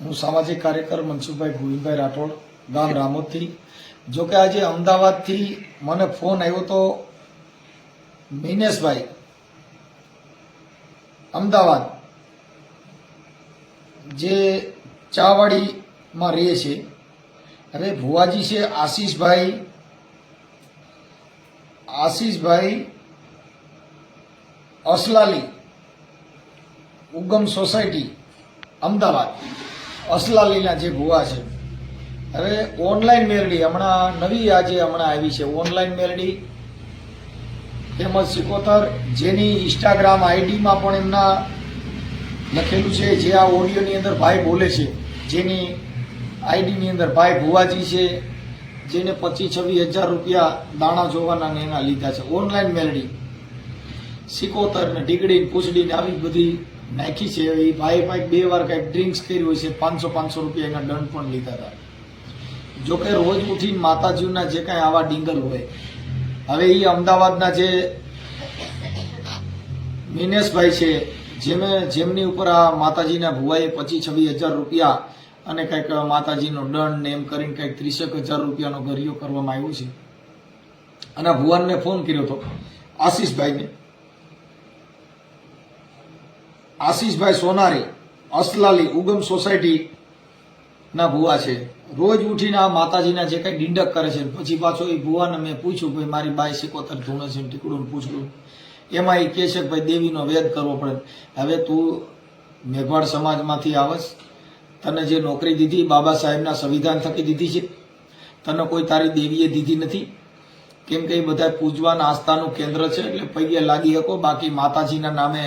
હું સામાજિક કાર્યકર મનસુખભાઈ ગોવિંદભાઈ રાઠોડ, ગામ રામોદથી. જોકે આજે અમદાવાદથી મને ફોન આવ્યો તો મિનેશભાઈ, અમદાવાદ, જે ચાવાડીમાં રહે છે. હવે ભુવાજી છે, આશીષભાઈ આશીષભાઈ અસલાલી, ઉગમ સોસાયટી, અમદાવાદ. અસલાલીના જે ભુવા છે. હવે ઓનલાઈન મેરડી હમણાં નવી આજે હમણાં આવી છે ઓનલાઈન મેરડી તેમજ સિકોતર, જેની ઇન્સ્ટાગ્રામ આઈડીમાં પણ એમના લખેલું છે, જે આ ઓડિયોની અંદર ભાઈ બોલે છે. જેની આઈડીની અંદર ભાઈ ભુવાજી છે, જેને પચીસ છવ્વીસ હજાર રૂપિયા દાણા જોવાના એના લીધા છે. ઓનલાઈન મેલડી, સિકોતર ને ઢીકડી પૂછડી ને આવી બધી નાખી છે. એ ભાઈ ભાઈ બે વાર કંઈક ડ્રિંક્સ કર્યું છે. પાંચસો પાંચસો રૂપિયા એના દંડ પણ લીધા હતા. જો કે રોજ ઉઠીને માતાજીના જે કાંઈ આવા ડીંગલ હોય, હવે એ અમદાવાદના જે મિનેશભાઈ છે, જેમે, જેમની ઉપર આ માતાજીના ભુવાએ પચીસ, છવ્વીસ હજાર રૂપિયા અને કંઈક માતાજીનો દંડ ને એમ કરીને કંઈક ત્રીસેક હજાર રૂપિયાનો ગરિયો કરવામાં આવ્યો છે. અને ભુવાનને ફોન કર્યો હતો આશીષભાઈને આશીષભાઈ સોનારી અસલાલી ઉગમ સોસાયટીના ભુવા છે. રોજ ઉઠીને આ માતાજીના જે કંઈ ડિંડક કરે છે પછી પાછો એ ભુવાને મેં પૂછ્યું, ભાઈ, મારી બાઈ સિકોતર ધૂણે છે ટીકડું પૂછડું. એમાં એ કહે છે ભાઈ, દેવીનો વેદ કરવો પડે. હવે તું મેઘવાડ સમાજમાંથી આવસ. તને જે નોકરી દીધી, બાબા સાહેબના સંવિધાન થકી દીધી છે. તને કોઈ તારી દેવીએ દીધી નથી. કેમ કે એ બધા પૂજવાના આસ્થાનું કેન્દ્ર છે એટલે પૈયે લાગી શકો, બાકી માતાજીના નામે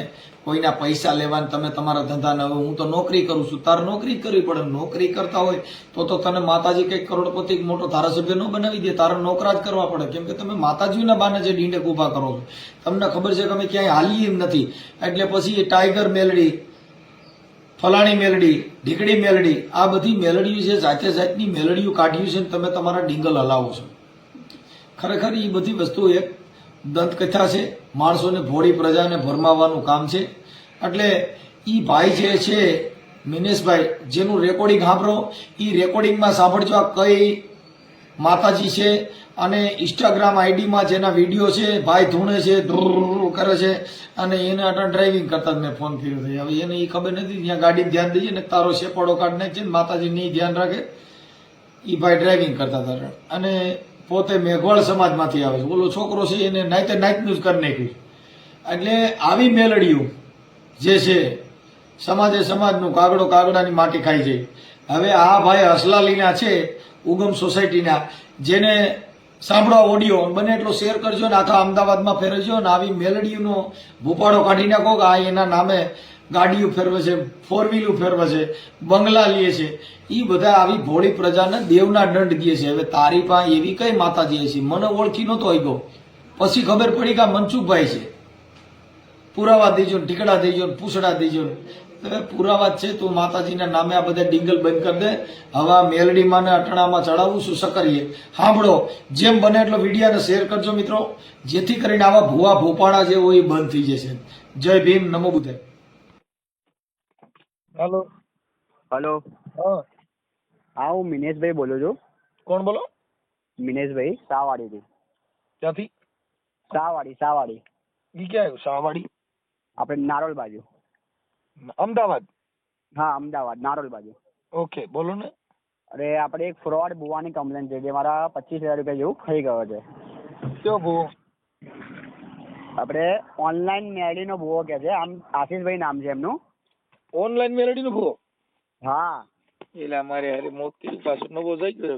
કોઈના પૈસા લેવાને તમે તમારા ધંધા ન હું તો નોકરી કરું છું. તારે નોકરી કરવી પડે. નોકરી કરતા હોય તો તો તને માતાજી કંઈક કરોડપતિ મોટો ધારાસભ્ય ન બનાવી દે. તારે નોકરા જ કરવા પડે. કેમ કે તમે માતાજીના બાને જે ડીંડક ઊભા કરો છો. તમને ખબર છે કે અમે ક્યાંય હાલીએ એમ નથી. એટલે પછી એ ટાઈગર મેલડી, ફલાણી મેલડી, ઢીકડી મેલડી, આ બધી મેલડીઓ છે, જાતે જાતની મેલડીઓ કાઢ્યું છે તમે તમારા ડીંગલ હલાવો છો. ખરેખર એ બધી વસ્તુ એક દંતકથા છે. માણસોને ભોળી પ્રજાને ભરમાવવાનું કામ છે. એટલે એ ભાઈ જે છે, મિનેશભાઈ, જેનું રેકોર્ડિંગ સાંભળો. એ રેકોર્ડિંગમાં સાંભળજો આ કઈ માતાજી છે અને ઇન્સ્ટાગ્રામ આઈડીમાં જેના વીડિયો છે, ભાઈ ધૂણે છે ધ્રુર કરે છે અને એને અટણ ડ્રાઇવિંગ કરતા જ મેં ફોન કર્યો છે હવે એને એ ખબર નથી, ત્યાં ગાડી ધ્યાન દઈએ ને તારો શેપાડો કાઢ નાખે છે માતાજી નહીં ધ્યાન રાખે. એ ભાઈ ડ્રાઇવિંગ કરતા હતા. અને પોતે મેઘવાળ સમાજમાંથી આવે છે. ઓલો છોકરો છે એને નાઈતે નાઈતનું જ કરી નાખ્યું એટલે આવી મેલડીઓ જે છે, સમાજે સમાજનું કાગડો કાગડાની માટી ખાઈ જાય હવે આ ભાઈ હસલાલીના છે, ઉગમ સોસાયટીના, જેને સાંભળો ઓડિયો બને એટલો શેર કરજો ને આખા અમદાવાદમાં ફેરવજો ને આવી મેલડીઓનો ભૂપાડો કાઢી નાખો કે આ એના નામે ગાડીઓ ફેરવે છે ફોર વ્હીલું ફેરવે છે, બંગલા લે છે. એ બધા આવી ભોળી પ્રજાને દેવના દંડ દે છે. હવે તારી પાસે એવી કઈ માતાજી છે મને ઓળખી નહોતો આવ્યો. પછી ખબર પડી કે આ મનસુખભાઈ છે. પુરાવા દેજો ને ટીકડા દેજો ને પૂછડા દેજો ને. પુરાવા છે તું માતાજીના નામે આ બધા ડિંગલ બંધ કરી દે. હવે મેલડીમાં ને અટણામાં ચડાવું શું સકરીએ. સાંભળો, જેમ બને એટલો વિડીયાને શેર કરજો મિત્રો. જેથી કરીને આવા ભૂવા ભોપાળા જે હોય એ બંધ થઈ જશે. જય ભીમ, નમો બુદ્ધાય. હેલો. હલો. હા. હા હું મિનેશભાઈ બોલું છું. કોણ બોલો? મિનેશભાઈ સાવાડીથી ક્યાંથી? સાવાડી સાવાડી. ઈ ક્યાં આવ્યું? સાવાડી? આપણે નારોલ બાજુ. અમદાવાદ? હા અમદાવાદ નારોલ બાજુ. ઓકે બોલો ને. અરે આપણે એક ફ્રોડ બુવાની કમ્પ્લેન છે જે મારા પચીસ હજાર રૂપિયા જેવું ખાઈ ગયો છે. કયો ભૂવો આપણે ઓનલાઈન મેળીનો ભૂવો કે છે આમ આશીષભાઈ નામ છે એમનું. ઓનલાઈન મેલડી નું ભો હા. એટલે અમારે હારે મોકલી પાછું નવો જઈ ગયો.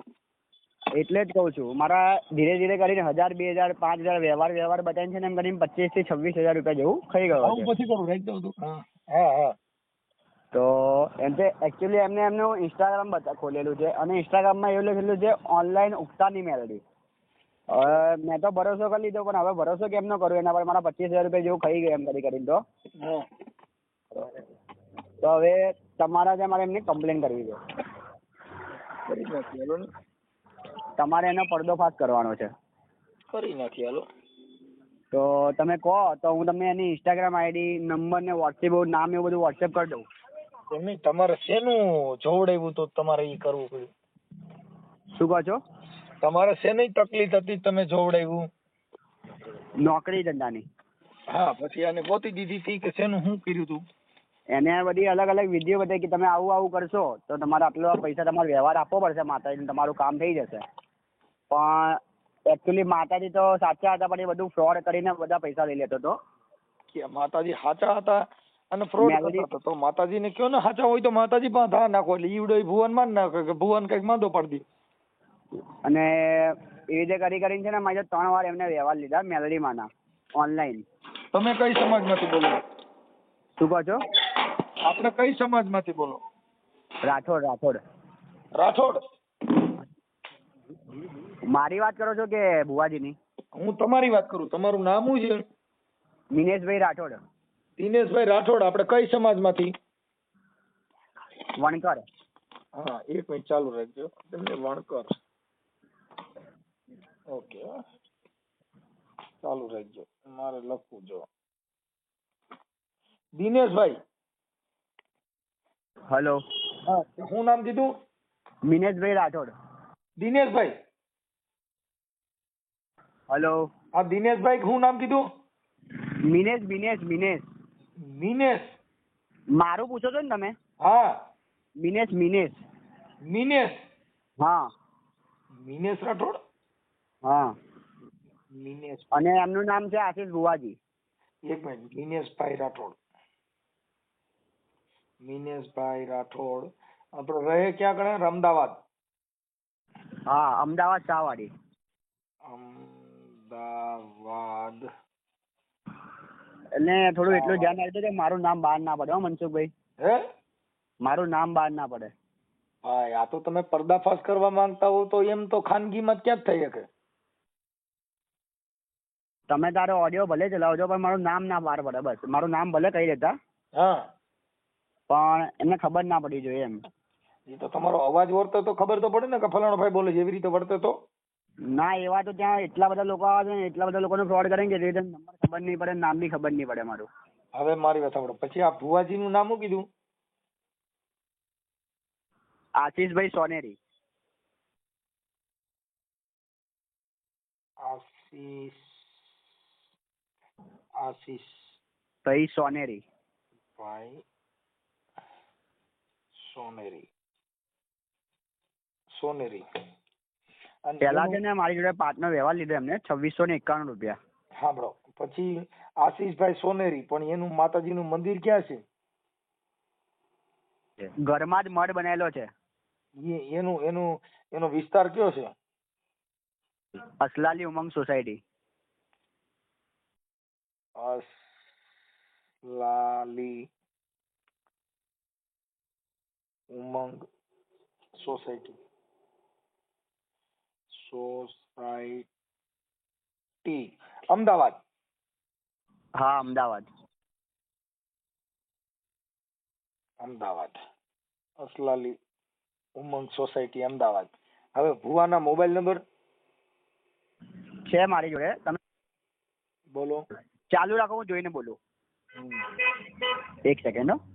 એટલે જ કહું છું મારા ધીરે ધીરે કરીને હજાર બે હજાર પાંચ હજાર વ્યવહાર વ્યવહાર બતાવીને છે ને એમ કરીને પચીસથી છવ્વીસ હજાર રૂપિયા જેવું ખાઈ ગયો પછી કરું રાખ દઉં તું. હા હા તો એમ તે એકચ્યુઅલી એમને એમનું ઇન્સ્ટાગ્રામ બતા ખોલેલું છે અને ઇન્સ્ટાગ્રામમાં એવું લખેલું છે ઓનલાઈન ઉગતાની મેલડી મેં તો ભરોસો કરી લીધો પણ હવે ભરોસો કેમ ન કરું? એના પર મારા પચીસ હજાર રૂપિયા જેવું ખાઈ ગયું એમ કરી કરીને તો. હા. તો હવે તમારા ત્યાં મારે એમની કમ્પ્લેન કરવી છે. કરી નાખી હાલો ને. તમારે એનો પડદોફાશ કરવાનો છે. કરી નાખી હાલો. તો તમે કહો તો હું તમને એની ઇન્સ્ટાગ્રામ આઈડી નંબર ને વોટ્સએપ નામ એવું બધું વોટ્સએપ કરી દઉં. એમની તમારે શેનું જોવડાવ્યું તો? તમારે ઈ કરવું પડ્યું. શું કહો છો? તમારે શેની તકલીફ હતી તમે જોવડાવ્યું? નોકરી ધંધાની. હા પછી આને ગોતી દીધી હતી કે શેનું શું કર્યું તું? એને બધી અલગ અલગ વિધિઓ બતાવી કે તમે આવું આવું કરશો તો તમારે આટલો પૈસા તમારો વ્યવહાર આપવો પડશે માતાજીને તમારું કામ થઈ જશે. પણ એકચ્યુઅલી માતાજી તો સાચા હતા પણ એ બધું ફ્રોડ કરીને બધા પૈસા લઈ લેતો હતો. કે માતાજી સાચા હતા અને ફ્રોડ કરતા હતા. તો માતાજીને કયો ને સાચા હોય તો માતાજી પણ ધા નાખો એટલે ઈવડો ભુવનમાં નાખે કે ભુવન કંઈક માંદો પાડી દે. અને એ રીતે કરી કરીને છે ને મારે ત્રણ વાર એમને વ્યવહાર લીધા મેલડીમાંના ઓનલાઈન તમે કઈ સમાજમાંથી બોલો. શું કહો છો? આપણે કઈ સમાજમાંથી બોલો? રાઠોડ રાઠોડ. રાઠોડ? મારી વાત કરો છો કે ભુવાજીની હું તમારી વાત કરું તમારું નામ શું છે? દિનેશભાઈ રાઠોડ. દિનેશભાઈ રાઠોડ આપણે કઈ સમાજમાંથી? વણકર. હા એક મિનિટ ચાલુ રાખજો. તમને વણકર. ઓકે. ચાલુ રાખજો. મારે લખવું જો. દિનેશભાઈ હલો. હા શું નામ કીધું? મિનેશભાઈ રાઠોડ. દિનેશભાઈ. હેલો. આ દિનેશભાઈ શું નામ કીધું? મિનેશ મિનેશ મિનેશ. મિનેશ. મારું પૂછો છો ને તમે? હા. મિનેશ મિનેશ. મિનેશ. હા. મિનેશ રાઠોડ? હા. મિનેશ. અને એમનું નામ છે આશીષ ભુવાજી. એક મિનિટ મિનેશભાઈ રાઠોડ. મિનેશભાઈ રાઠોડ. આપણે રહે ક્યાં કણે અમદાવાદ. હા અમદાવાદ ચાવાડી. અમદાવાદ. એટલે થોડું એટલું ધ્યાન રાખજો કે મારું નામ બહાર ના પડે હો મનસુખભાઈ. હે? મારું નામ બહાર ના પડે. ભાઈ આ તો તમે પર્દાફાશ કરવા માંગતા હો તો એમ તો ખાનગીમાં ક્યાં થઈ શકે? તમે તારો ઓડિયો ભલે ચલાવજો પણ મારું નામ ના બહાર પડે બસ. મારું નામ ભલે કહી દેતા. હા. પણ એમને ખબર ના પડી જોઈએ એમ. એ તો તમારો અવાજ વર્તે તો ખબર તો પડે ને કે ફલાણો ભાઈ બોલે છે એવી રીતે વર્તે તો? ના એવા તો ત્યાં એટલા બધા લોકો આવે છે ને એટલા બધા લોકોને ફ્રોડ કરે કે રીતે નંબર ખબર નહીં પડે નામ બી ખબર નહીં પડે મારું. હવે મારી વાત સાંભળો. પછી આ ભુવાજીનું નામ શું કીધું? આશીષભાઈ સોનેરી. આશીષ આશીષ. ભાઈ સોનેરી. ભાઈ સોનેરી. સોનેરી. પેલા છે ને મારી જોડે પાંચનો વ્યવહાર લીધો એમને છવ્વીસો ને એકાણું રૂપિયા. સાંભળો પછી આશીષભાઈ સોનેરી પણ એનું માતાજીનું મંદિર ક્યાં છે? ઘરમાં જ મઢ બનાવેલો છે. એ એનું એનું એનો વિસ્તાર કયો છે? Aslali Umang society. Aslali Umang society. Society. Ahmedabad. હા અમદાવાદ. અમદાવાદ. અસલાલી ઉમંગ સોસાયટી અમદાવાદ. હવે ભુવાના મોબાઈલ નંબર? છે મારી જોડે. તમે બોલો. ચાલુ રાખો હું જોઈને બોલું. એક સેકન્ડ હો.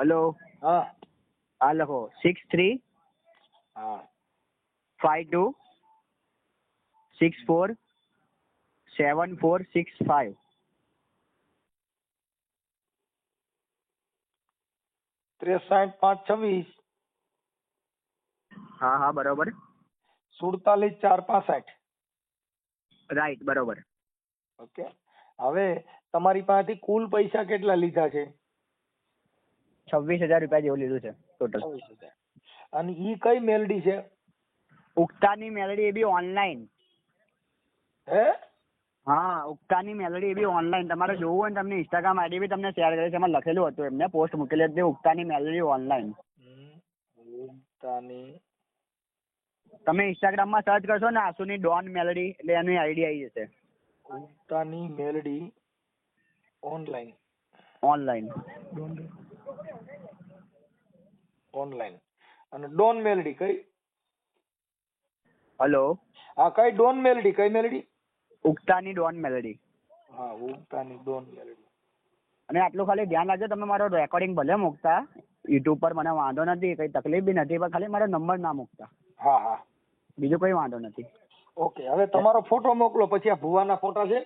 હલો હા. હા લખો સિક્સ થ્રી હા. Five two six four seven four six five ત્રેસાઠ પાંચ છવ્વીસ. હા હા બરોબર. સુડતાલીસ ચાર પાસઠ. રાઈટ બરોબર. ઓકે. હવે તમારી પાસેથી કુલ પૈસા કેટલા લીધા છે? છવ્વીસ હજાર રૂપિયા જેવું લીધું છે ટોટલ અને ઈ કઈ મેલડી છે? ઉક્તાની મેલડી એ બી ઓનલાઈન હે? હા ઉક્તાની મેલડી એ બી ઓનલાઈન તમારે જોવું હોય ને તમને ઇન્સ્ટાગ્રામ આઈડી બી તમને શેર કરી છે એમાં લખેલું હતું. એમને પોસ્ટ મૂકેલી હતી. ઉક્તાની મેલડી ઓનલાઈન ઉગતાની. તમે ઇન્સ્ટાગ્રામમાં સર્ચ કરશો ને આસુની ડોન મેલડી એટલે એની આઈડી આવી જશે. Ugtani Meldi online online online અને ડોન મેલડી કઈ? હલો. હા કઈ ડોન મેલડી કઈ મેલડી ઉગતાની ડોન મેલડી હા ઉગતાની ડોન મેલડી અને આટલું ખાલી ધ્યાન રાખજો તમે મારો રેકોર્ડિંગ ભલે મૂકતા યુટ્યુબ પર મને વાંધો નથી કઈ તકલીફ બી નથી પણ ખાલી મારો નંબર ના મૂકતા. હા હા. બીજો કોઈ વાંધો નથી. ઓકે હવે તમારો ફોટો મોકલો પછી આ ભુવાના ફોટા છે?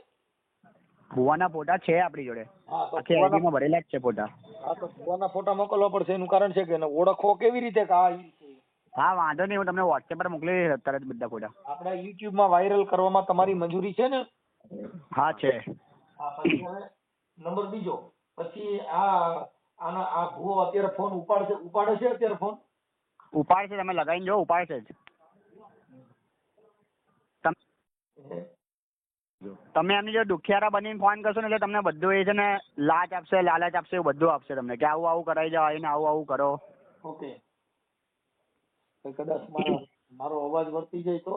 ભુવાના ફોટા છે આપણી જોડે. હા આખી આઈડીમાં ભરેલા જ છે ફોટા. હા તો ફોટા મોકલવા પડશે એનું કારણ છે કે એને ઓળખો કેવી રીતે કે આ ઈ છે. હા વાંધો નહીં હું તમને વોટ્સએપ પર મોકલી દઈશ તરત બધા ફોટા. આપણા YouTube માં વાયરલ કરવામાં તમારી મંજૂરી છે ને? હા છે. હા પછી હવે નંબર બીજો. પછી આ આના આ ભુવો અત્યારે ફોન ઉપાડશે ઉપાડે છે અત્યારે ફોન? ઉપાડશે તમે લગાવીને જો ઉપાડશે જ. તમ- તમે એમને જો દુખિયારા બનીને ફોન કરશો ને એટલે તમને બધું એ છે ને લાચ આપશે લાલચ આપશે એવું બધું આપશે તમને કે આવું આવું કરાઈ જાવ આવીને આવું આવું કરો. ઓકે કદાચ મારો અવાજ વર્તી જાય તો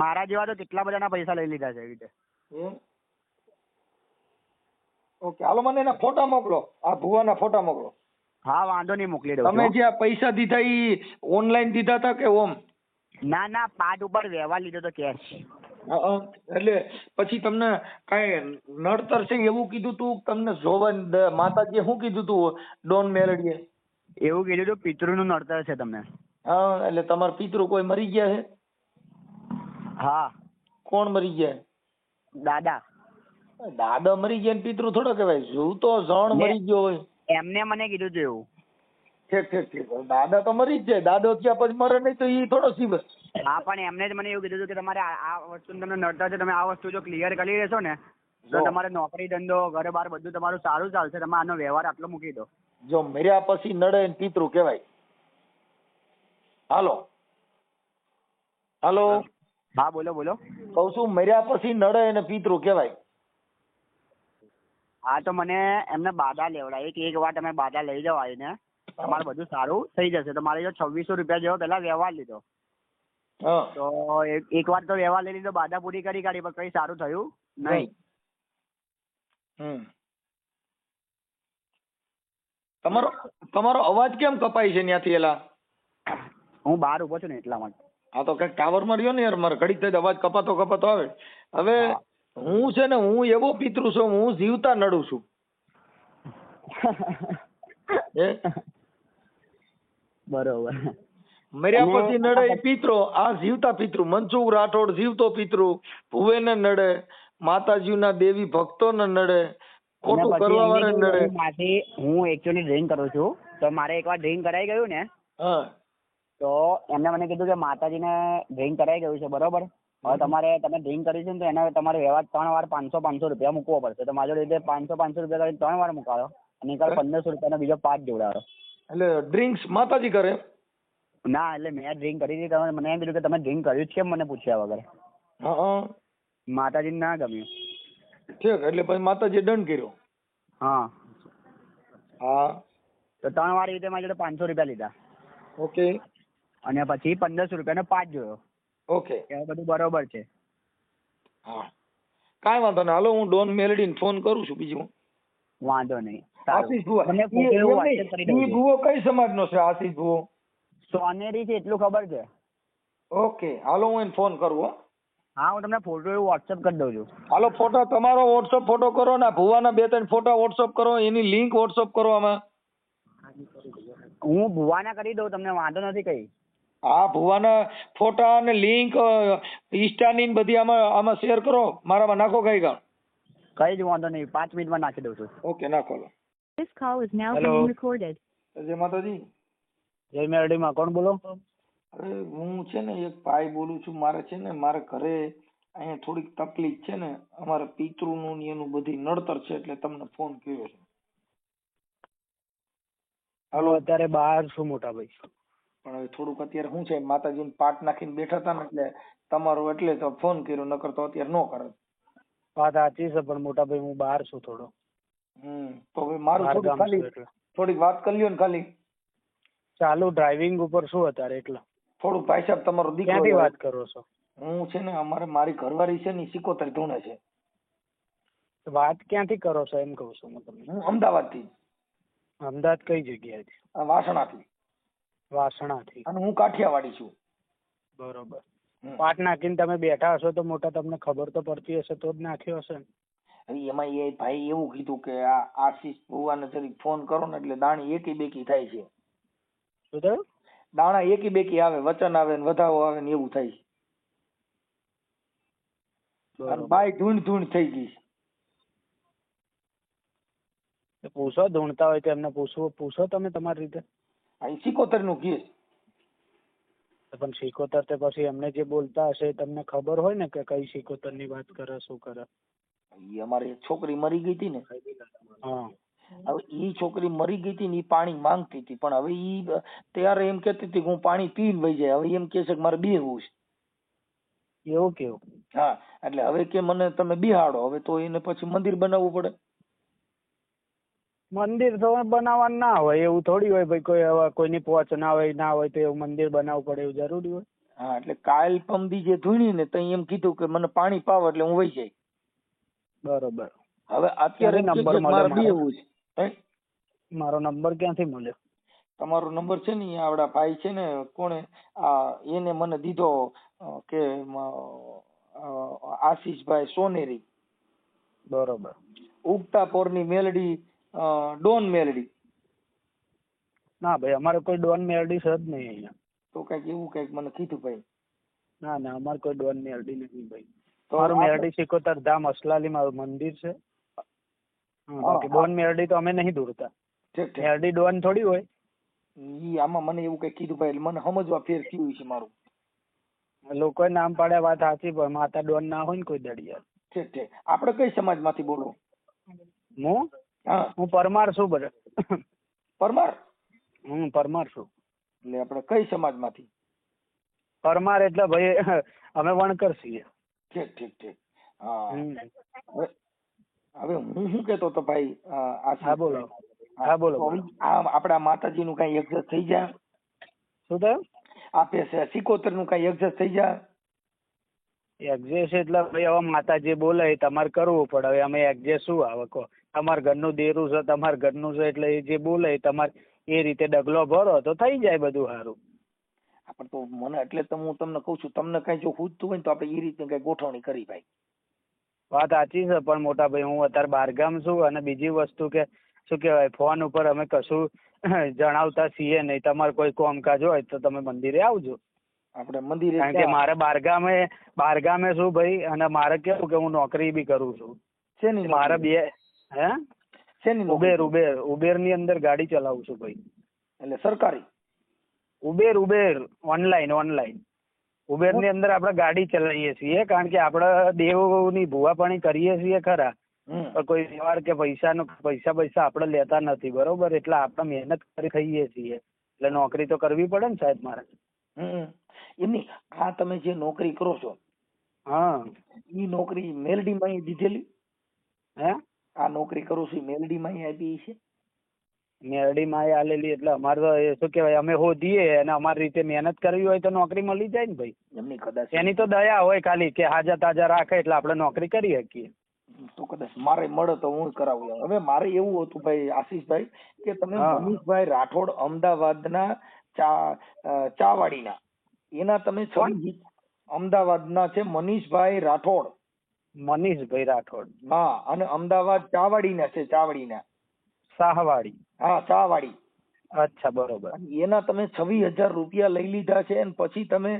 મારા જેવા તો કેટલા બધાના પૈસા લઈ લીધા છે એવી રીતે. ઓકે હાલો મને એના ફોટા મોકલો. આ ભુવાના ફોટા મોકલો. હા વાંધો નહીં મોકલી દઉં તમે જે આ પૈસા દીધા એ ઓનલાઈન દીધા હતા કે ઓમ? ના ના પાટ ઉપર વ્યવહાર લીધો તો કેશ એટલે પછી તમને કાંઈ નડતર છે એવું કીધું તું તમને જોવન માતાજીએ શું કીધું તું ડોન મેલડીએ? એવું કીધું તું પિતૃનું નડતર છે તમને. હા એટલે તમારા પિતૃ કોઈ મરી ગયા છે? હા. કોણ મરી ગયા? દાદા. દાદા મરી ગયા ને પિતૃ થોડો કહેવાય. જૂ તો જણ મરી ગયો હોય. એમને મને કીધું તું એવું. ઠીક ઠીક ઠીક. દાદા તો મરી જ જાય. દાદો ત્યાં પછી મરે નહીં તો એ થોડો સીબસ હા પણ એમને જ મને એવું કીધું હતું કે તમારે આ વસ્તુ તમને નડતા છે તમે આ વસ્તુ જો ક્લિયર કરી લેશો ને તો તમારે નોકરી ધંધો ઘરે બાર બધું તમારું સારું ચાલશે. તમે આનો વ્યવહાર આટલો મૂકી દો. જો મર્યા પછી નડે ને પિતૃ કહેવાય. હાલો. હાલો. હા બોલો બોલો. કહું છું મર્યા પછી નડે ને પિતૃ કહેવાય. હા તો મને એમને બાધા લેવડાવી. કે એક વાર તમે બાધા લઈ જાઓ આવીને. તમારું બધું સારું થઈ જશે. તમારે જો છવ્વીસો રૂપિયા જેવો પેલા વ્યવહાર લીધો. તો એક વાર તો વ્યવહાર લઈ લીધો બાધા પૂરી કરી કાઢી પણ કઈ સારું થયું નહીં. તમારો તમારો અવાજ કેમ કપાય છે ત્યાંથી એલા? હું બહાર ઊભો છું ને એટલા માટે. હા તો કંઈક ટાવરમાં રહ્યો ને યાર મારે ઘડીક થઈ અવાજ કપાતો કપાતો આવે. હવે હું. છે ને હું એવો પિતૃ છું હું જીવતા નડું છું. બરોબર. મર્યા પછી નડે એ પિતરો. આ જીવતા પિતૃ મનસુખ રાઠોડ જીવતો પિતૃ ભુવેને નડે. માતાજીના દેવી ભક્તોને નડે. ખોટું કરવા વાળા નડે. માથી હું એકચ્યુઅલી ડ્રિંક કરું છું. તો મારે એકવાર ડ્રિંક કરાઈ ગયું ને હા. તો એમને મને કીધું કે માતાજીને ડ્રિંક કરાઈ ગયું છે બરોબર? હવે તમારે તમે ડ્રિંક કરી છે ને તો એના તમારે વ્યવહાર ત્રણ વાર પાંચસો પાંચસો રૂપિયા મૂકવો પડશે. તો મારી જોડે પાંચસો પાંચસો રૂપિયા ત્રણ વાર મુકાયો. અને પંદરસો રૂપિયાનો બીજો પાંચ જોડાયો. એટલે ડ્રિંક્સ માતાજી કરે? ના એટલે મેં ડ્રિંક કરી હતી. તમે મને એમ કીધું કે તમે ડ્રિંક કર્યું છે મને પૂછ્યા વગર. હા હા. માતાજીને ના ગમ્યું. ઠીક એટલે પછી માતાજીએ દંડ કર્યો. હા. હા. તો ત્રણ વાર રીતે મારી જોડે પાંચસો રૂપિયા લીધા. ઓકે. અને પછી પંદરસો રૂપિયાનો પાંચ જોયો. ઓકે. એ બધું બરોબર છે. હા. કાંઈ વાંધો નહીં. હાલો હું ડોન મેલડીને ફોન કરું છું બીજું. વાંધો નહીં. આશીષ ભુવા તમને એવું એમ કરી દઉં ભુવો કઈ સમાજનો છે આશીષ ભુવો? સોનેરી છે એટલું ખબર છે. ઓકે હાલો હું એને ફોન કરું હો. હા હું તમને ફોટો એવું વોટ્સઅપ કરી દઉં છું. હાલો ફોટો તમારો વોટ્સઅપ ફોટો કરો ને ભુવાના બે ત્રણ ફોટા વોટ્સઅપ કરો એની લિંક વોટ્સઅપ કરો આમાં. હું ભુવાના કરી દઉં તમને વાંધો નથી કઈ. હા ભુવાના ફોટા અને લિંક ઇન્સ્ટાની બધી આમાં આમાં શેર કરો મારામાં નાખો કઈ ગામ કઈ જ વાંધો નહીં પાંચ મિનિટમાં નાખી દઉં છું. ઓકે નાખો This call is now Hello. being recorded. જય માતાજી. જય મેરડીમાં. કોણ બોલો? અરે હું છે ને એક ભાઈ બોલું છું. મારે છે ને મારે ઘરે અહીંયા થોડીક તકલીફ છે ને. અમારે પિતૃનું ને એનું બધી નડતર છે એટલે તમને ફોન કર્યો છે. હાલો અત્યારે બહાર છું મોટા ભાઈ. પણ હવે થોડુંક અત્યારે શું છે? માતાજીને પાટ નાખીને બેઠા હતા ને એટલે તમારો એટલે તો ફોન કર્યો નકર તો અત્યારે નો કરે. વાત સાચી છે પણ મોટા ભાઈ હું બહાર છું થોડો. હમ તો હવે મારું થોડું ખાલી થોડીક વાત કરી લ્યો ને ખાલી. ચાલુ ડ્રાઇવિંગ ઉપર શું અત્યારે એટલે? થોડું ભાઈ સાહેબ તમારો ક્યાંથી વાત કરો છો? હું છે ને અમારે મારી ઘરવાળી છે ને સિકોતર ધૂણે છે. વાત ક્યાંથી કરો છો એમ કહું છું હું તમને હું? અમદાવાદથી અમદાવાદ કઈ જગ્યાએથી? વાસણાથી. વાસણાથી. અને હું કાઠિયાવાડી છું. બરોબર. પાટ નાખીને તમે બેઠા હશો તો મોટા તમને ખબર તો પડતી હશે તો જ નાખ્યો હશે ને. હવે એમાં એ ભાઈ એવું કીધું કે આ આશીષ ભુવાને જરીક ફોન કરો ને એટલે દાણી એકી બેકી થાય છે. શું થયું દાણા એકી બેકી આવે વચન આવે ને વધાવો આવે ને એવું થાય છે. અને બાય ધૂણ ધૂણ થઈ ગઈ છે. પૂછો ધૂણતા હોય તો એમને પૂછવું પૂછો તમે તમારી રીતે. આ સિકોતરનું કેસ. પણ સિકોતર તે પછી એમને જે બોલતા હશે તમને ખબર હોય ને કે કઈ સિકોતરની વાત કરે શું કરે. ઈ અમારે એક છોકરી મરી ગઈ હતી ને. હા. હવે ઈ છોકરી મરી ગઈ હતી ને ઈ પાણી માંગતી હતી પણ હવે ઈ ત્યારે એમ કેતી હતી કે હું પાણી પીને વહી જાય. હવે એમ કે છે કે મારે બેહવું છે. એવું કેવું હા એટલે હવે કે મને તમે બિહાડો. હવે તો એને પછી મંદિર બનાવવું પડે. મંદિર તો બનાવવાનું ના હોય. એવું થોડી હોય ભાઈ. કોઈ હવે કોઈની પહોંચ ના હોય ના હોય તો એવું મંદિર બનાવવું પડે એવું જરૂરી હોય. હા એટલે કાલ પમદી જે ધૂણી ને તો એમ કીધું કે મને પાણી પાવ એટલે હું વહી જાય. બરોબર. હવે અત્યારે નંબર મળ્યો? છે. મારો નંબર ક્યાંથી મળ્યો તમારો નંબર છે ને આપડા ભાઈ છે ને કોણે આ એને મને દીધો કે આશીષભાઈ સોનેરી. બરોબર. ઉગતા પોરની મેલડી ડોન મેલડી. ના ભાઈ અમારે કોઈ ડોન મેરડી છે જ નહીં અહીંયા. તો કંઈક એવું કંઈક મને કીધું ભાઈ. ના ના અમારે કોઈ ડોન મેરડી નથી ભાઈ. મારું મેરડી સિકોતર ધામ અસલાલી મારું મંદિર છે. બાકી ડોન મેરડી તો અમે નહીં દોરતા. મેરડી ડોન થોડી હોય. ઈ આમાં મને એવું કઈ કીધું ભાઈ મને સમજવા ફેર થયું છે મારું. લોકોએ નામ પાડે વાત સાચી પણ માતા ડોન ના હોય ને કોઈ દડિયા ઠીક ઠીક. આપણે કઈ સમાજમાંથી બોલો? હું? હું. પરમાર છું બરે પરમાર? હું પરમાર છું. એટલે આપણે કઈ સમાજમાંથી? પરમાર એટલે ભાઈ અમે વણકર છીએ. ઠીક ઠીક ઠીક. હા. હમ. હવે હવે હું શું કેતો તો ભાઈ? અ, હા બોલો. હા બોલો બોલો. આ આપડા માતાજી નું કઈ એડજસ્ટ થઈ જાય શું થયું? આપે સિકોતરનું કઈ એડજસ્ટ થઈ જાય એક્ઝેસ એટલે ભાઈ હવે માતાજી બોલે એ તમારે કરવું પડે. હવે અમે એક્ઝેસ શું આવે? કહો. તમારા ઘરનું દેરું છે તમારા ઘરનું છે એટલે એ જે બોલે એ તમારે એ રીતે ડગલો ભરો તો થઈ જાય બધું સારું. પણ તો મને એટલે તો હું તમને કહું છું તમને કઈ જો ખૂજતું હોય ને તો આપણે એ રીતે કઈ ગોઠવણી કરી ભાઈ વાત સાચી છે પણ મોટા ભાઈ હું અત્યારે બહારગામ છું અને બીજી વસ્તુ કે શું કહેવાય ફોન ઉપર અમે કશું જણાવતા છીએ નહીં તમારે કોઈ કામકાજ હોય તો તમે મંદિરે આવજો આપણે મંદિરે કારણ કે? મારે બારગામે બારગામે શું ભાઈ અને મારે કેવું કે હું નોકરી બી કરું છું શેની મારે? બે હે શેની? ઉબેર ઉબેર ઉબેરની અંદર ગાડી ચલાવું છું ભાઈ એટલે સરકારી ઉબેર ઉબેર ઓનલાઈન ઓનલાઈન. ઉબેરની અંદર આપણે ગાડી ચલાવીએ છીએ કારણ કે આપણે દેવની ભૂવાપણી કરીએ છીએ ખરા. પણ કોઈ વ્યવહાર કે પૈસાનો પૈસા પૈસા આપણે લેતા નથી બરોબર? એટલે આપણે મહેનત કરી ખાઈએ છીએ. એટલે નોકરી તો કરવી પડે ને સાહેબ મારે. એમની આ તમે જે નોકરી કરો છો હા. ઈ નોકરી મેલડી માં દીધેલી? હે? આ નોકરી કરું છું મેલડી માં આપી છે? મેરડી માં આલેલી એટલે અમારે તો શું કહેવાય અમે હોધીએ અને અમારી રીતે મહેનત કરવી હોય તો નોકરી મળી જાય ને ભાઈ. એમની કદાચ એની તો દયા હોય ખાલી કે હાજર તાજા રાખે એટલે આપણે નોકરી કરી શકીએ. તો કદાચ મારે મળે તો હું કરાવું. હવે મારે એવું હતું ભાઈ આશીષભાઈ કે તમે મનીષભાઈ રાઠોડ અમદાવાદના ચા ચાવાડીના. એના તમે કોણ? અમદાવાદના છે મનીષભાઈ રાઠોડ. મનીષભાઈ રાઠોડ. હા અને અમદાવાદ ચાવાડીના છે ચાવાડીના. શાહવાડી હા ચાવાડી અચ્છા બરોબર. એના તમે છવ્વીસ હજાર રૂપિયા લઈ લીધા છે અને પછી તમે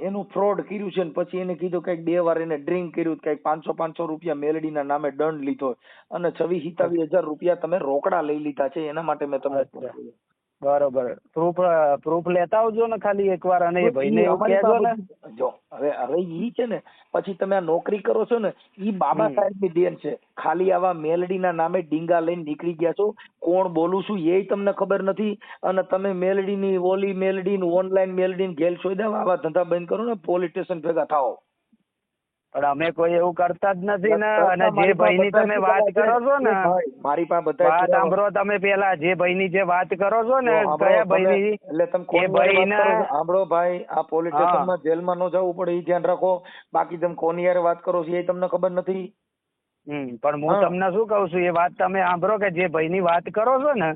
એનું ફ્રોડ કર્યું છે ને પછી એને કીધું કંઈક બે વાર એને ડ્રિંક કર્યું કંઈક પાંચસો પાંચસો રૂપિયા મેલડીના નામે દંડ લીધો. અને છવ્વીસ સિત્તાવીસ હજાર રૂપિયા તમે રોકડા લઈ લીધા છે એના માટે મેં તમને. બરોબર. પ્રૂફ પ્રૂફ લેતા આવજો ને ખાલી એકવાર અને એ ભાઈને એવું કહેજો ને. જો હવે હવે ઈ છે ને પછી તમે આ નોકરી કરો છો ને ઈ બાબા હમ. સાહેબની દેન છે. ખાલી આવા મેલડીના નામે ડીંગા લઈને નીકળી ગયા છો. કોણ બોલું છું એ તમને ખબર નથી. અને તમે મેલડીની ઓલી મેલડી ઓનલાઈન મેલડી ઘેલ સોયદા આવા ધંધા બંધ કરો ને પોલીસ સ્ટેશન ભેગા થાઓ. પણ અમે કોઈ એવું કરતા જ નથી ને અને જે ભાઈની તમે વાત કરો છો ને મારી પાસે બધા વાત સાંભળો તમે પેલા જે ભાઈની જે વાત કરો છો ને કયા ભાઈની એટલે તમે વાત ભાઈના-? સાંભળો ભાઈ આ પોલીસમાં સ્ટેશનમાં જેલમાં ન જવું પડે એ ધ્યાન રાખો. બાકી તમે કોની યાર વાત કરો છો એ તમને ખબર નથી. પણ હું તમને શું કહું છું એ વાત તમે સાંભળો કે જે ભાઈની વાત કરો છો ને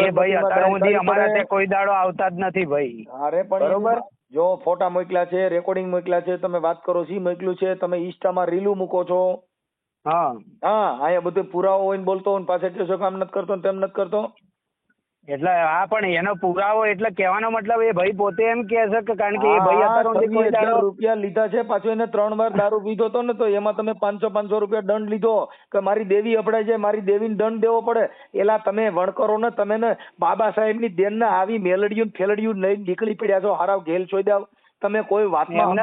એ ભાઈ અત્યારે સુધી અમારા ત્યાં કોઈ દાડો આવતા જ નથી ભાઈ. અરે પણ બરોબર? જો ફોટા મોકલ્યા છે રેકોર્ડિંગ મોકલ્યા છે તમે વાત કરો છો મોકલ્યું છે તમે ઇન્સ્ટામાં રીલું મૂકો છો? હા. હા અહીંયા બધું પુરાવો હોય ને બોલતો હોય ને પાછળ કે આમ નથી કરતો ને તેમ નથી કરતો? એટલે હા પણ એનો પુરાવો એટલે કહેવાનો મતલબ એ ભાઈ પોતે એમ કે છે કે કારણ કે એ ભાઈ અત્યારે રૂપિયા લીધા છે પાછો એને ત્રણ વાર દારૂ પીધો હતો ને તો એમાં તમે પાંચસો પાંચસો રૂપિયા દંડ લીધો કે મારી દેવી અપડાય છે મારી દેવીને દંડ દેવો પડે. એલા તમે વણકરો ને તમે ને બાબા સાહેબની દેનના આવી મેલડીયું ને ફેલડીયું લઈને નીકળી પડ્યા છો હારાવ ઘેલ છોઈ દાવ તમે કોઈ વાતમાં.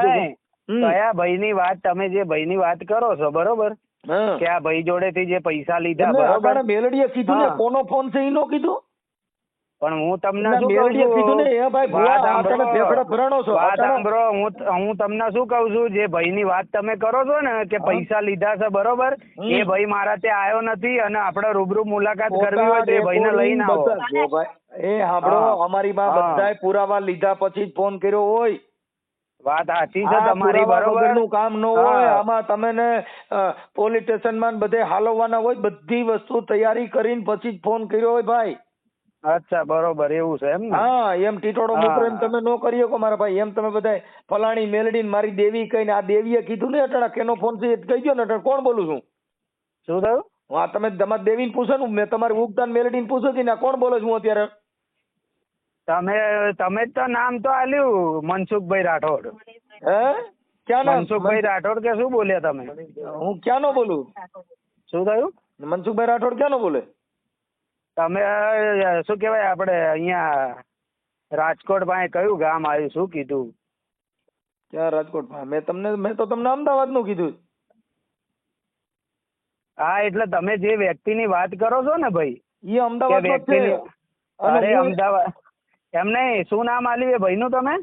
કયા ભાઈની વાત તમે જે ભાઈની વાત કરો છો બરોબર. કે આ ભાઈ જોડેથી જે પૈસા લીધા બરોબર? મેલડીએ કીધું ને કોનો ફોન છે એનો કીધું? પણ હું તમને શું કહું મેલડીએ કીધું ને, છું એ ભાઈ ભુવા, આ તમે સાંભળો. ભરાણો છો. વાત સાંભળો હું હું તમને શું કહું છું જે ભાઈની વાત તમે કરો છો ને કે પૈસા લીધા છે બરોબર? એ ભાઈ મારા ત્યાં આવ્યો નથી અને આપણે રૂબરૂ મુલાકાત કરવી હોય તો એ ભાઈને લઈને આવો. બધા- એ સાંભળો અમારી માં હા. પુરાવા લીધા પછી જ ફોન કર્યો હોય. વાત સાચી છે તમારી બરોબર? નું કામ ન હોય આમાં તમે ને પોલીસ સ્ટેશનમાં બધે હાલવવાના હોય બધી વસ્તુ તૈયારી કરીને પછી જ ફોન કર્યો હોય ભાઈ. અચ્છા બરોબર એવું છે એમ ને? હા એમ ટીટોડો હા. એમ તમે નો કરી શકો મારા ભાઈ એમ તમે બધા ફલાણી મેલડી ને મારી દેવી કહીને આ દેવીએ કીધું ને અટાણા કેનો ફોન છે કહી ગયો ને અટાણે કોણ બોલું છું? શું થયું? હા તમે તમારી દેવીને પૂછો ને મેં તમારી ઉગતાન મેલડીને પૂછો કે ને કોણ બોલો છું અત્યારે? તમે તમે તો નામ તો આલ્યું મનસુખભાઈ રાઠોડ. હે? ક્યાં ના મનસુખભાઈ રાઠોડ કે શું બોલ્યા તમે? હું ક્યાં નો બોલું? શું થયું? મનસુખભાઈ રાઠોડ ક્યાં નો બોલે? તમે શું કહેવાય આપણે અહીંયા રાજકોટ પાસે કયું ગામ આવ્યું? શું કીધું? ક્યાં રાજકોટ મેં તમને મેં તો તમને અમદાવાદનું કીધું. હા એટલે તમે જે વ્યક્તિની વાત કરો છો ને ભાઈ એ અમદાવાદ છે. અરે અમદાવાદ એમ નહીં શું નામ આલ્યું એ ભાઈનું તમે?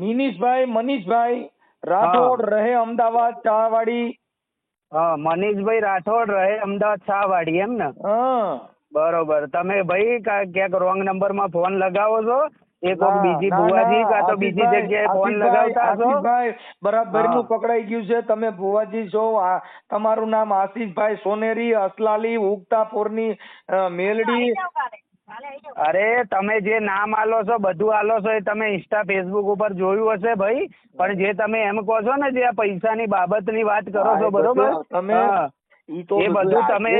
મિનીશભાઈ મનીષભાઈ રાઠોડ રહે અમદાવાદ ચાવાડી હા મનીષભાઈ રાઠોડ રહે અમદાવાદ ચાવાડી એમ ને? હા. બરોબર. તમે ભાઈ ક્યાંક રોંગ નંબરમાં ફોન લગાવો છો? એ કોક બીજી ભુવાજી કા તો બીજી જગ્યાએ ફોન લગાવતા છો? બરાબરનું હા. પકડાઈ ગયું છે. તમે ભુવાજી છો તમારું નામ આશિષભાઈ સોનેરી અસલાલી ઉગતાપુરની મેલડી. અરે તમે જે નામ આલો છો બધું આલો છો એ તમે ઇન્સ્ટા ફેસબુક ઉપર જોયું હશે ભાઈ. પણ જે તમે એમ કહો છો ને જે આ પૈસાની બાબતની વાત કરો છો બરોબર? તમે. તો એ બધું તમે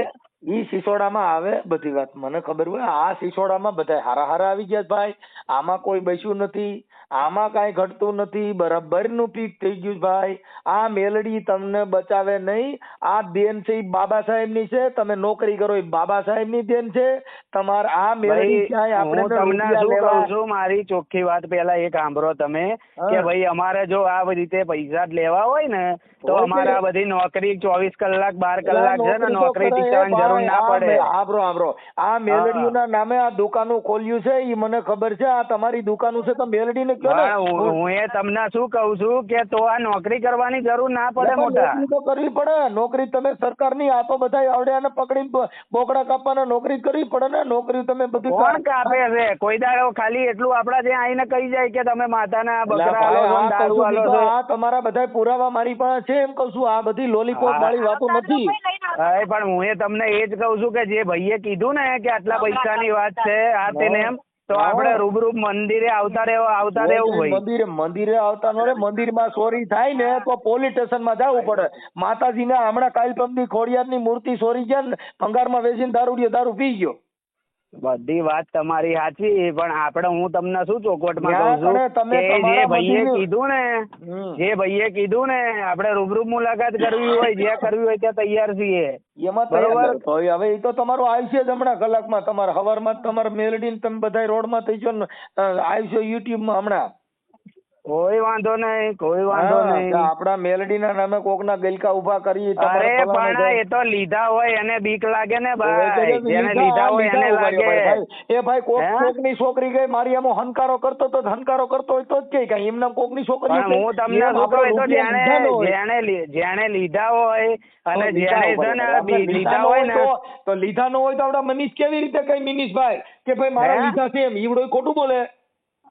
ઈ સિસોડામાં આવે બધી વાત. મને ખબર હોય આ સિસોડામાં બધા હારા હારા આવી ગયા છે ભાઈ. આમાં કોઈ બેસ્યું નથી. આમાં કાંઈ ઘટતું નથી. બરાબરનું પીક થઈ ગયું ભાઈ. આ મેલડી તમને બચાવે નહીં. આ દેન છે એ બાબા સાહેબની છે. તમે નોકરી કરો એ બાબા સાહેબની દેન છે. તમારે આ મેલડી ક્યાંય આપણે તમને શું કહું છું મારી ચોખ્ખી વાત પહેલા એક સાંભળો તમે કે ભાઈ અમારે જો આ રીતે પૈસા લેવા હોય ને તો અમારે આ બધી નોકરી ચોવીસ કલાક બાર કલાક છે ને નોકરી કરે જરૂર ના પડે. આબરો આબરો આ મેલડીઓના નામે આ દુકાનો ખોલ્યું છે એ મને ખબર છે આ તમારી દુકાનો છે તો મેલડીને કહો ને. હું એ તમને શું કહું છું કે તો આ નોકરી કરવાની જરૂર ના પડે મોટા. તો કરવી પડે. નોકરી તમે સરકારની આ તો બધા આવડ્યાને પકડીને બોકડા કાપવાના નોકરી કરવી પડે ને. નોકરી તમે બધું કોણ કાપે છે? કોઈ દાડો ખાલી એટલું આપડા જે આઈને કહી જાય કે તમે માતાના બકરા આલો છો દારૂ આલો છો. તમારા બધા પુરાવા મારી પાસે છે એમ કહું છું આ બધી લોલીપોપ વાળી વાતો નથી. પણ હું એ તમને એ જ કહું છું કે જે ભાઈએ કીધું ને કે આટલા પૈસાની વાત છે આ તેને એમ તો આપણે રૂબરૂ મંદિરે આવતા રહેવા આવતા રહેવું ભાઈ મંદિરે મંદિરે આવતા નો રે મંદિરમાં ચોરી થાય ને તો પોલીસ સ્ટેશનમાં જવું પડે. માતાજીના હમણાં કાલ પમદી ખોડિયારની મૂર્તિ ચોરી ગયા ને ભંગારમાં વેચીને દારૂ દારૂ પી ગયો. બધી વાત તમારી સાચી પણ આપણે હું તમને શું ચોકોટમાં કહું છું કે જે ભાઈએ કીધું ને જે ભાઈએ કીધું ને આપણે રૂબરૂ મુલાકાત કરવી હોય જ્યાં કરવી હોય ત્યાં તૈયાર છીએ. એમાં બરોબર. હવે એ તો તમારું આવશે જ હમણાં કલાકમાં તમારે હવારમાં જ તમારે મેલડીને તમે બધા રોડમાં થઈ છો ને આવશો યુટ્યુબમાં હમણાં. કોઈ વાંધો નહીં કોઈ વાંધો નહીં. આપડા મેલડી ના નામે કોકના ગલકા ઊભા કરી અરે પણ એ તો લીધા હોય એને બીક લાગે ને ભાઈ. જેને લીધા- હોય એને લાગે. એ ભાઈ કોક કોકની છોકરી ગઈ મારી એમ હનકારો કરતો તો હનકારો કરતો હોય તો જ કે કઈ એમના કોકની છોકરી પણ હું તમને શું કહું તો જેને જેને જેને લીધા હોય અને જેને છે ને લીધા હોય ને તો લીધા નો હોય તો આપડા મનીષ કેવી રીતે કઈ મનીષભાઈ? કે ભાઈ મારા લીધા છે એમ. ઈવડો ખોટું બોલે.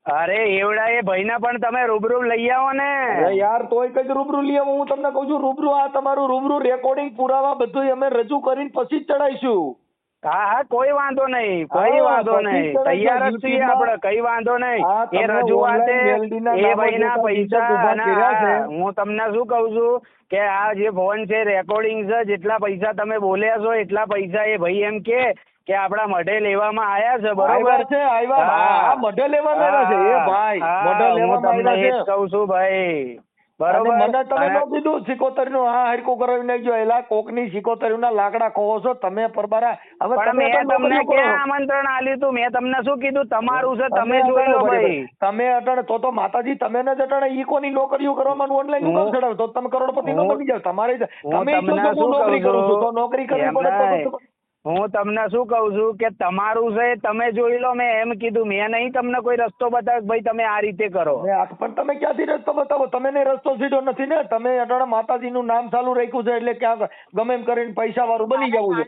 અરે એવડા એ ભાઈને પણ તમે રૂબરૂ લઈ આવો ને. અરે યાર તોય કઈ રૂબરૂ લઈ આવો. હું તમને કહું છું રૂબરૂ આ તમારું રૂબરૂ રેકોર્ડિંગ પુરાવા બધું અમે રજૂ કરીને પછી જ ચડાઈશું હા હા કોઈ વાંધો નહીં. કોઈ વાંધો નહીં. તૈયાર જ છીએ આપણે કઈ વાંધો નહીં. એ રજૂઆતે એ ભાઈ ભાઈના પૈસા હું તમને શું કહું છું કે આ જે ફોન છે રેકોર્ડિંગ છે જેટલા પૈસા તમે બોલ્યા છો એટલા પૈસા એ ભાઈ એમ કે કે આપણા મઢે લેવામાં આયા છે બરોબર? છે આવ્યા મઢે આવ્યા છે. એ ભાઈ મઢે આવ્યા છે. કહું છું ભાઈ. બરોબર? મને તમે અને- કીધું સિકોતરનું હા હરકો કરાવી નાખજો એલા કોકની સિકોતર ના લાકડા ખોવો છો તમે પરબારા. હવે તમે તમને ક્યાં આમંત્રણ આલ્યું તું મેં તમને શું કીધું? તમારું છે તમે જોઈ લો ભાઈ. તમે અટણ તો તો માતાજી તમે ને જ અટાણે ઈ કોની નોકરીઓ કરવામાં ઓનલાઈનનું કામ ચડાવો? તો તમે કરોડપતિ નો બની જાવ તમારે તમે તો નોકરી કરું છું તો નોકરી કરવી પડે હું તમને શું કહું છું કે તમારું છે તમે જોઈ લો મેં એમ કીધું. મેં નહીં તમને કોઈ રસ્તો બતાવ્યો ભાઈ તમે આ રીતે કરો. પણ તમે ક્યાંથી રસ્તો બતાવો? તમે ને રસ્તો સીધો નથી ને? તમે અટાણે માતાજીનું નામ ચાલુ રાખ્યું છે એટલે ક્યાંક ગમે એમ કરીને પૈસા વાળું બની જવું છે.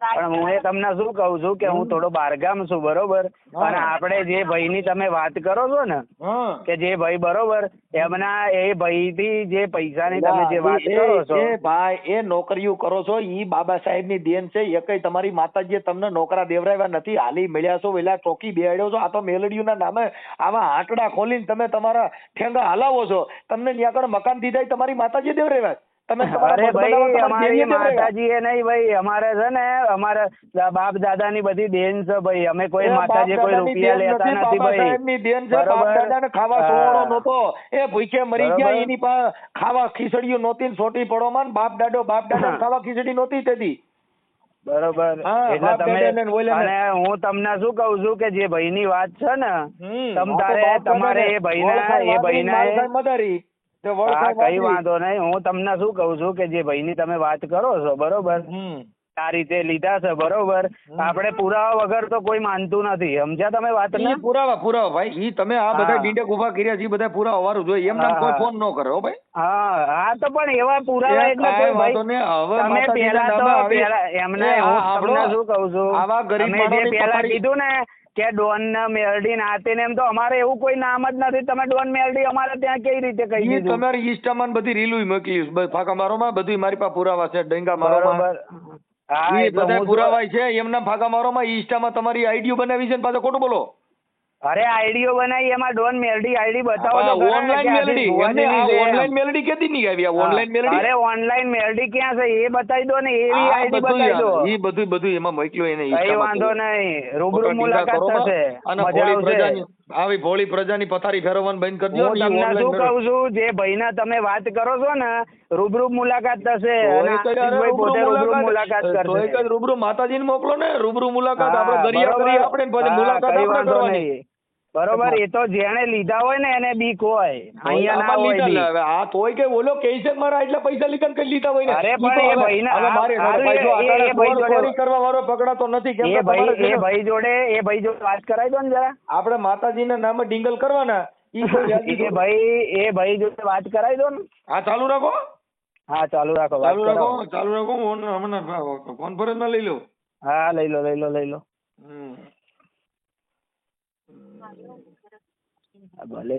પણ હું એ તમને શું કહું છું કે હું થોડો બારગામ છું બરોબર. અને આપણે જે ભાઈની તમે વાત કરો છો ને કે જે ભાઈ બરોબર એમના એ ભાઈથી જે પૈસાની તમે જે વાત કરો છો. એ ભાઈ એ નોકરીઓ કરો છો ઈ બાબા સાહેબની દેન છે એકય તમારી માતાજીએ તમને નોકરા દેવરાવ્યા નથી હાલી મળ્યા છો વેલા ચોકી બેહાડ્યો છો આ તો મેલડીઓના નામે આવા આંટડા ખોલીને તમે તમારા ઠેંગા હલાવો છો. તમને ત્યાં આગળ મકાન દીધા તમારી માતાજી દેવરાવ્યા તમે અરે ભાઈ અમારી માતાજી એ નહીં ભાઈ અમારે છે ને અમારે બાપ દાદા ની બધી દેન છે ભાઈ અમે કોઈ માતાજી કોઈ રૂપિયા લેતા નથી ભાઈ. દેન છે બાપ દાદા ને ખાવા. સોળો નહોતો. એ ભૂખે મરી ગયા એની પાસે ખાવા ખીચડીઓ નહોતી સોટી પડો માં બાપ દાદો બાપ દાદા ખાવા ખીચડી નહોતી તેથી બરોબર. એટલે તમે અને હું તમને શું કહું છું કે જે ભાઈ ની વાત છે ને તમ તારે તમારે એ ભાઈ ના એ ભાઈ ના મદારી. કઈ વાંધો નહીં. હું તમને શું કહું છું કે જે ભાઈની તમે વાત કરો છો બરોબર. આ રીતે લીધા છે બરોબર? આપણે પુરાવા વગર તો કોઈ માનતું નથી. સમજ્યા તમે વાત ને? પુરાવા પુરાવા ભાઈ. ઈ તમે આ બધા. ડીંડક ઊભા કર્યા છે બધા પુરાવા વાળું જોઈએ એમ કોઈ ફોન ન કરો ભાઈ. હા હા તો પણ એવા પુરાવા એટલે કોઈ ભાઈ તમે પહેલા તો પહેલા એમને હું તમને શું કહું છું? આવા ગરીબ જે પહેલા કીધું ને કે ડોન ને મેલડી ને આ ને એમ તો અમારે એવું કોઈ નામ જ નથી. તમે ડોન મેલડી અમારે ત્યાં કઈ રીતે કહી દીધું? તમારી ઈસ્ટામાં બધી રીલું મોકલી ફાકા મારો માં બધી મારી પાસે પુરાવા છે ડેંગા મારો બરોબર. હા બધા પુરાવાય છે એમના ફાંકા મારોમાં ઇન્સ્ટામાં તમારી આઈડીઓ બનાવી છે ને પાછો ખોટું બોલો? અરે આઈડીઓ બનાવી એમાં ડોન મેલડી આઈડી બતાવો તો ઓનલાઈન મેલડી. એમને આ ઓનલાઈન મેલડી કેદી નહીં આવી આ ઓનલાઈન મેલડી? અરે ઓનલાઈન મેલડી ક્યાં છે? એ બતાવી દો ને એવી આઈડી બતાવી દો. એ બધું બધું એમાં મોકલ્યું એને ઈચ્છામાં વાંધો. નહીં. રૂબરૂ મુલાકાત થશે. અને ભોળી પ્રજાની આવી ભોળી પ્રજાની પથારી ફેરવવાનું બંધ કરી દો હું તમને શું. કહું છું. જે ભાઈના તમે વાત કરો છો ને રૂબરૂ મુલાકાત થશે અને કઈ પોતે રૂબરૂ મુલાકાત કરશે. રૂબરૂ માતાજીને મોકલો ને રૂબરૂ મુલાકાત આપણે પછી મુલાકાત આપણે કરવાની. બરોબર એ તો જેણે લીધા હોય ને એને બીક હોય. અહીંયા ના હોય. આ તોય કે ઓલો છે મારા એટલા પૈસા લીધા ને કઈ લીધા હોય ને. અરે પણ એ ભાઈ ભાઈને મારે ભાઈ જોડે- કરવા વાળો પકડાતો નથી કે એ કે ભાઈ એ ભાઈ જોડે એ ભાઈ જોડે વાત કરાવી દો ને જરા. આપણે માતાજીના નામે ડિંગલ કરવાના. એ ભાઈ એ ભાઈ જોડે વાત કરાવી દો ને. હા ચાલુ રાખો. હા ચાલુ રાખો ચાલુ રાખો ચાલુ રાખો હું હમણાં કોન્ફરન્સમાં લઈ લઉં હા લઈ લો લઈ લો લઈ લો. હમ. ભલે.